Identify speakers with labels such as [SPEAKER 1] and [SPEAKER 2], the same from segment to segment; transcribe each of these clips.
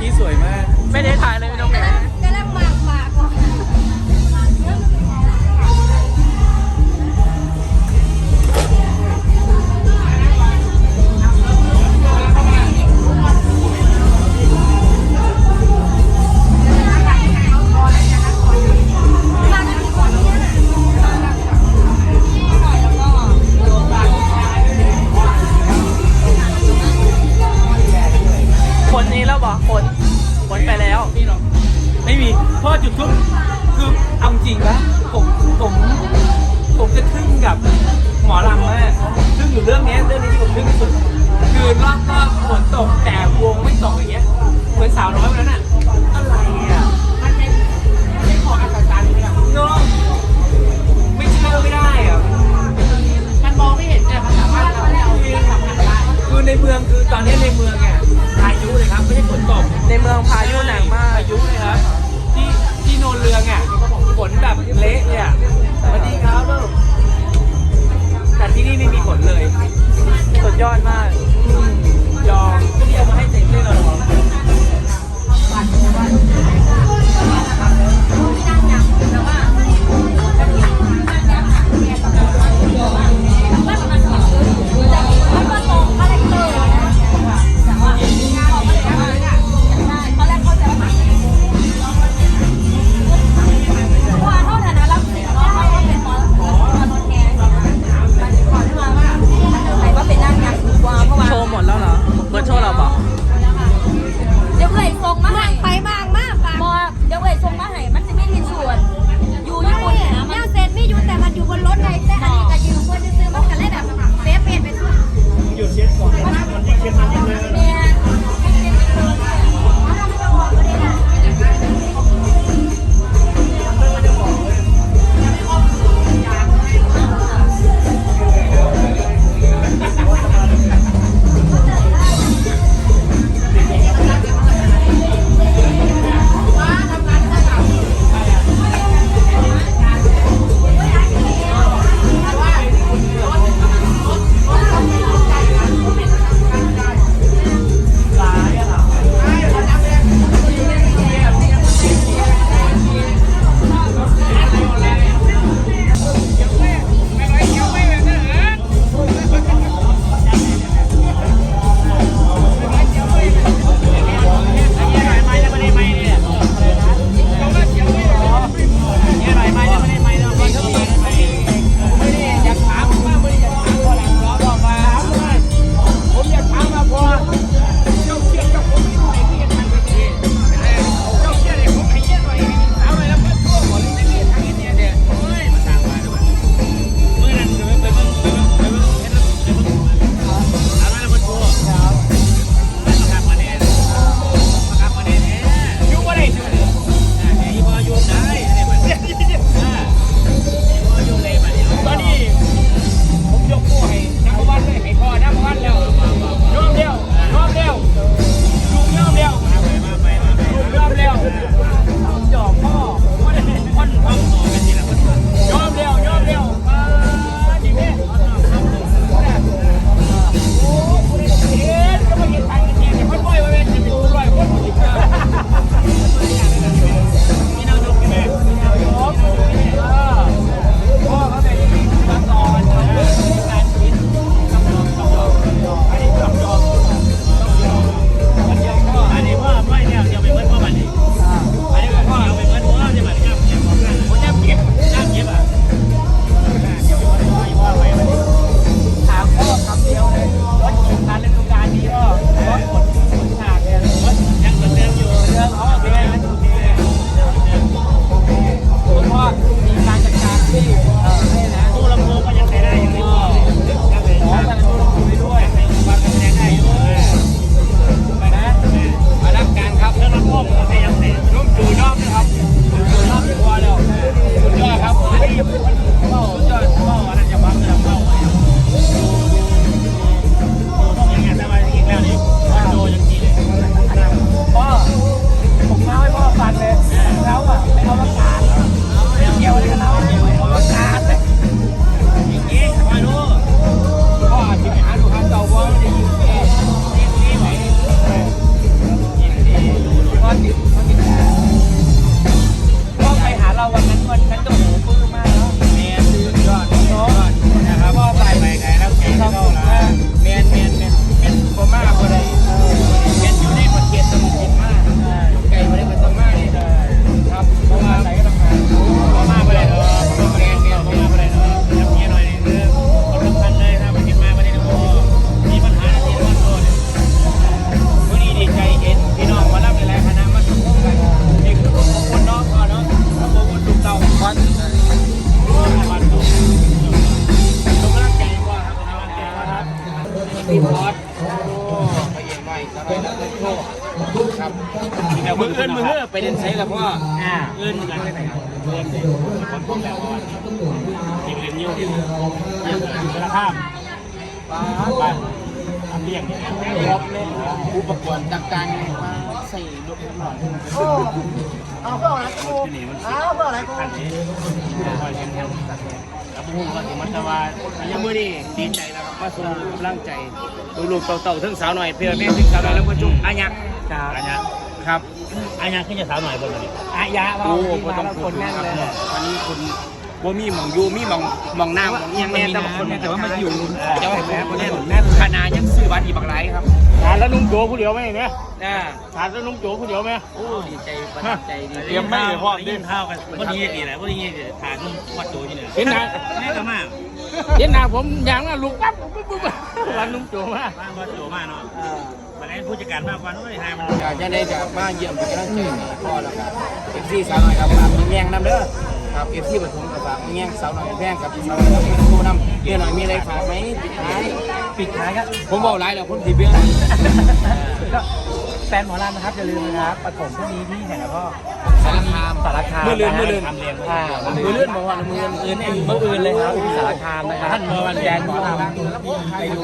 [SPEAKER 1] กี้สวยมาก ไม่ได้ถ่ายเลยไม่ต้องแหน นี้ยเรื่องนี้ที่ผมทึ่งที่สุดคือรอบรอบฝนตกแต่วงไม่ตกอย่างเงี้ยเหมือนสาวน้อยวันนั้นอะอะไรอะมันเป็นเป็นของอัศจรรย์เลยอะเนาะไม่เชื่อไม่ได้อะ
[SPEAKER 2] มันมองไม่เห็นแต่มันสามารถทำให้เราทำงานได้
[SPEAKER 1] คือในเมืองคือตอนนี้ในเมืองเนี่ยพายุเลยครับไม่ใช่ฝนตก
[SPEAKER 3] ในเมืองพายุหนักมาก
[SPEAKER 1] พายุเลยครับ ที่ที่โนนเรืองอะฝนแบบเละเลยอะสวัสดีครับแต่ที่นี่ไม่มีฝนเลย
[SPEAKER 3] สุดยอดมาก
[SPEAKER 1] ยอมก็ที่เอามาให้เต็มเลยเหรอ
[SPEAKER 4] เดินใช้แล้วพ่อ
[SPEAKER 1] อ่า
[SPEAKER 4] เอื้อนกันเอื้อนเลยคนพวกแล้วว่าเด็กเรียนยิ้วเรียนกระข้ามไปทำเรียงรอบเล่นอุปกรณ์ต่างๆมาใส่ลูกหลอด
[SPEAKER 2] เอาเพื่ออะไรกูเอาเพื่ออะไรกู
[SPEAKER 4] อันนี้คอยเรียนรู้กับผู้ก็ถือมันจะว่ายังมือนี่ดีใจนะครับว่าส่งกำลังใจลูกๆเต่าๆทั้งสาวหน่อยเพื่อแม่ทั้งสาวหน่อยแล้วก็จุ๊บอาญะ
[SPEAKER 1] ครับ
[SPEAKER 4] อาญะ ครับ อาญะขึ้นจะสาวหน่อยบนนี้
[SPEAKER 1] อายะเรา
[SPEAKER 4] โอ้
[SPEAKER 1] ที่
[SPEAKER 4] บ่
[SPEAKER 1] มา
[SPEAKER 4] ต้อง
[SPEAKER 1] แล้ว
[SPEAKER 4] พู
[SPEAKER 1] ค
[SPEAKER 4] ด
[SPEAKER 1] นแน่นเลย
[SPEAKER 4] วันนี้คุณบ่มีหมองอยู่มีหมองหมองน้ำหมองเอียงแน่แต่ว่าคน
[SPEAKER 1] แต่ว่ามันอยู่
[SPEAKER 4] เจ้าแม่คนแน่นแน่นขนาดยังซื้อบัตรอีกบักไรครับทานแล้วนุ่มโจผู้เดียวไหมเนี่ยทานแล้วนุ่มโจผู้เดียวไหม โอ้ดีใจประทับใจดี
[SPEAKER 5] เตรียมไม่เลยพ่อเล่นข้าวกันวันนี้ดีแหละวันนี้ฐานวัดโจอยู่เนี่ย
[SPEAKER 4] เห็นหน้า
[SPEAKER 5] แม่ก็มาก
[SPEAKER 4] เห็นหน้าผมอย่างนั้นลูกปั๊บปุ๊บปุ๊บปุ๊บวันนุ่มโจมา
[SPEAKER 5] บ้านวัดโจมากเนาะวันนี้ผู้จัดการมากกว่านู้นทางมัน
[SPEAKER 4] อยากจะได้จากมาเยี่ยมเป็นกำลังใจพ่อแล้วครับเอฟซีสาวหน่อยครับฝากมีแง่งนำเด้อครับเอฟซีปฐมกับฝากมีแง่งสาวหน่อยแพงกับสาวหน่อยครับผู้นำเยี่ยหน่อยมีอะไรฝากไหมปิดท้าย
[SPEAKER 1] ปิดท้ายครับ
[SPEAKER 4] ผมบอกหลายแล้วผมสีเบี้ย
[SPEAKER 1] ก็แฟนหมอลำนะครับอย่าลืมนะครับปฐมพรุ่งนี้ที่ไหนนะพ่อ
[SPEAKER 4] สารคาม
[SPEAKER 1] สารคาม
[SPEAKER 4] มือเลื่อนมือเลื่อน
[SPEAKER 1] ทำเรียนอ่า
[SPEAKER 4] มือเลื่อนบอกว่ามือเลื่อน
[SPEAKER 1] อื่นเองมืออื่นเลยครับที่สารคามนะครับท่านเมื่อวันแดนหมอลำไปดู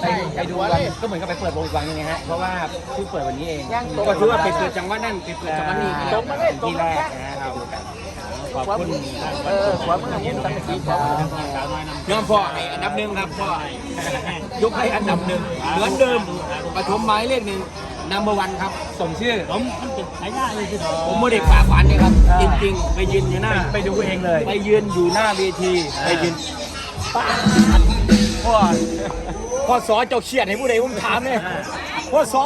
[SPEAKER 1] ไปไปดูวันก็เหมือนกับไปเปิดวงอีกวันนึงนะฮะเพราะว่าเพิ่งเปิดวันนี้เอง
[SPEAKER 4] ก็ถือว่าไปเปิดจังหวัดนั่นไปเปิดจังหวัดนี้
[SPEAKER 1] ตรงมาเล่นที่แรกนะครับขอบคุณ
[SPEAKER 2] เออหัวมึงเห็นตั้งแต่กี่ปี
[SPEAKER 4] ยอมพ่อให้อันดับหนึ่งครับพ่อยกให้อันดับหนึ่งเหมือนเดิมปฐมหมายเลขหนึ่ง นัมเบอร์วันครับ
[SPEAKER 1] สมชื่อ
[SPEAKER 5] ผมมันเป็นสายญาติเลยคือ
[SPEAKER 4] ผมไม่ได้ฝ่าฝันเลยครับ จริงๆ ไปยืนอยู่หน้า
[SPEAKER 1] ไปดูเองเลย
[SPEAKER 4] ไปยืนอยู่หน้าเวที ไปยืนป้าพ่อพ่อสอเจ้าเครียดให้ผู้ใดผมถามเนี่ยพ่อสอ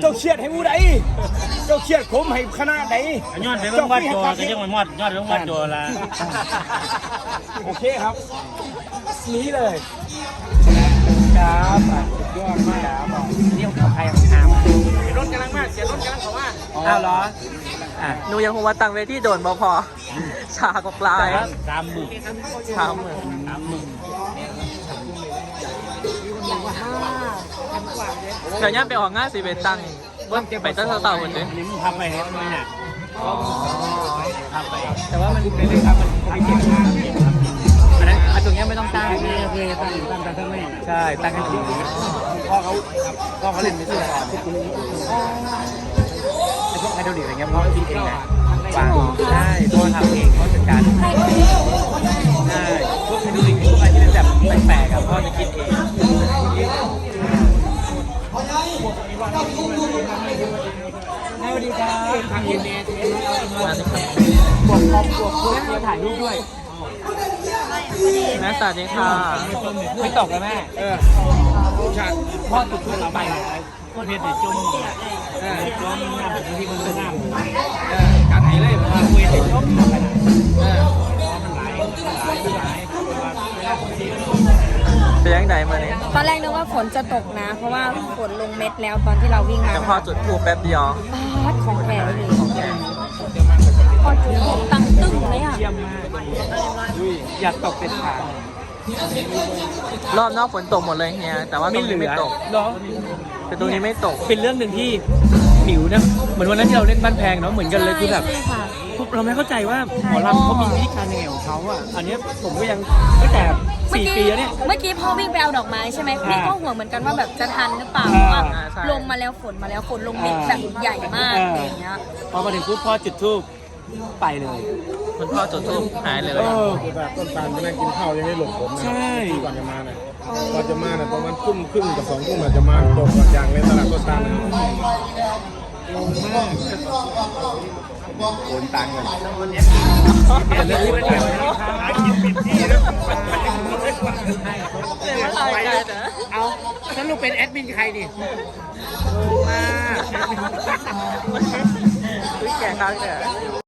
[SPEAKER 4] เจ้าเครียดให้ผู้ใดเจ้าเครียดผมให้คณะไหน
[SPEAKER 5] ยอดไปเบิ่งวัดโจก็ยังมันมอดยอดไปเบิ่งวัดโจละ
[SPEAKER 4] โอเคครับ
[SPEAKER 1] นี้เลย อ้าวเหรออะ
[SPEAKER 3] หนูยังคงว่าตังเวทีโดนบ่พอ ชากว่าปลาย
[SPEAKER 5] สามหมื่น
[SPEAKER 3] ชาเหมือน
[SPEAKER 5] สามหมื่น
[SPEAKER 3] เดี๋ยวย่าไปออกงานสิไปตังว่าไปตั้งเต่าคนเดีย
[SPEAKER 5] อันนี้มึงทำไปเห็นไหมเนี่ยทำไป
[SPEAKER 1] แต่ว่ามันเป็นเรื่องครับมันไม่เก็บงานอันนั้นอันตรงเนี้ยไม่ต้องตั้ง
[SPEAKER 5] เคยตั้งตั้งตั้งทั้งไม่
[SPEAKER 1] ใช่ตั้งให้ถูก
[SPEAKER 4] พ่อเขาพ่อเขาเล่นไม่ใช่ก่อน
[SPEAKER 1] ไอ้ พวกไฮโดรลิกอะไรเงี้ยพ่อคิดเองนะวางใช่พ่อทำเองพ่อจัดการใช่พวกไฮโดรลิกพวกอะไรที่เป็นแบบแปลกๆอะพ่อจะคิดเองสวัสดีครับ
[SPEAKER 4] ทางเย็นเนี่ย
[SPEAKER 1] บวกคอมบวกเพื่อนมาถ่ายรูปด้วย
[SPEAKER 3] แม่สวัสดีค่ะ
[SPEAKER 1] ไม่ตกแล้วแม่
[SPEAKER 4] เออชาติ
[SPEAKER 1] พ่อจุดทูบไป
[SPEAKER 5] ก็เพชรจมเออจมน้ำที่มันน้ำ
[SPEAKER 4] เออการไหนเลยผมว่าคุยให้จบเออ
[SPEAKER 3] เป็นยังไงมาเนี่ย
[SPEAKER 6] ตอนแรกนึกว่าฝนจะตกนะ เพราะว่าฝนลงเม็ดแล้วตอนที่เราวิ่งมา
[SPEAKER 3] แต่พอจุดถูกแป๊บเดียว
[SPEAKER 6] ปาดของแท้เลยพอจุดถูกตั้งตึ้งเลยอะ
[SPEAKER 1] เยี่ยมมากอย่าตกเป็นขาด
[SPEAKER 3] รอบนอกฝนตกหมดเลยเฮียแต่ว่าตรงนี้ไม่ตก
[SPEAKER 1] เนาะ
[SPEAKER 3] แต่ตรงนี้ไม่ตก
[SPEAKER 1] เป็นเรื่องหนึ่งที่หมิวนะเหมือนวันนั้นที่เราเล่นบ้านแพงเนาะเหมือนกันเลยคือแบบ
[SPEAKER 6] ใช่ค่ะ
[SPEAKER 1] เราไม่เข้าใจว่าหมอลำเขามีวิธีการยังไงของเขาอะอันเนี้ยผมก็ยังตั้งแต่สี่ปีแล้วเนี่ย
[SPEAKER 6] เมื่อกี้พ่อวิ่งไปเอาดอกไม้ใช่ไหมพี่ก็ห่วงเหมือนกันว่าแบบจะทันหรือเปล่า
[SPEAKER 1] อ่า
[SPEAKER 6] เพราะว่า
[SPEAKER 3] ใช่
[SPEAKER 6] ลงมาแล้วฝนมาแล้วฝนลงเม็ดแบบใหญ่มากอะไรอย่างเงี้ย
[SPEAKER 1] พอมาถึงปุ๊บพ่อจุดทูบไปเลย
[SPEAKER 3] คุณพ่อจุดทูบหายเลย
[SPEAKER 1] เออ
[SPEAKER 7] คือแบบต้นตาลมานั่งกินข้าวยังไม่หลบผมนะ
[SPEAKER 1] ใช่
[SPEAKER 7] ที่ก่อนจะมาเนี่ย ก่อนจะมาเนี่ยประมาณทุ่มครึ่งกับสองทุ่มอาจจะมาตกอย่างเลยตลาดต้นตาลนะโอนตังค์กัน
[SPEAKER 1] เรื่องที่ไม่ได้
[SPEAKER 4] เอาสรุปเป็นแอดมินใครดิ
[SPEAKER 3] อุ้ยแก่ครั้งเนี่ย